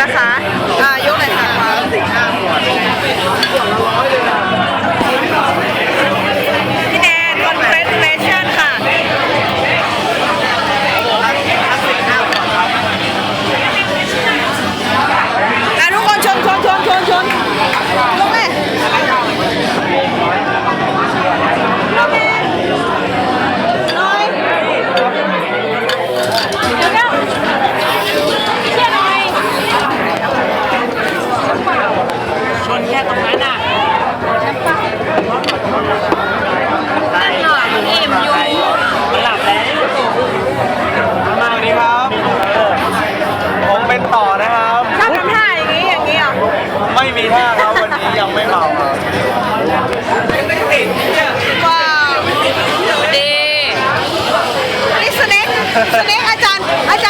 นะคะ ต่อนะครับชอบทำท่าอย่างนี้อย่างนี้อะไม่มีท่าครับวันนี้ยังไม่เมาว้าวดีนี่สเนกสเนกอาจารย์อาจารย์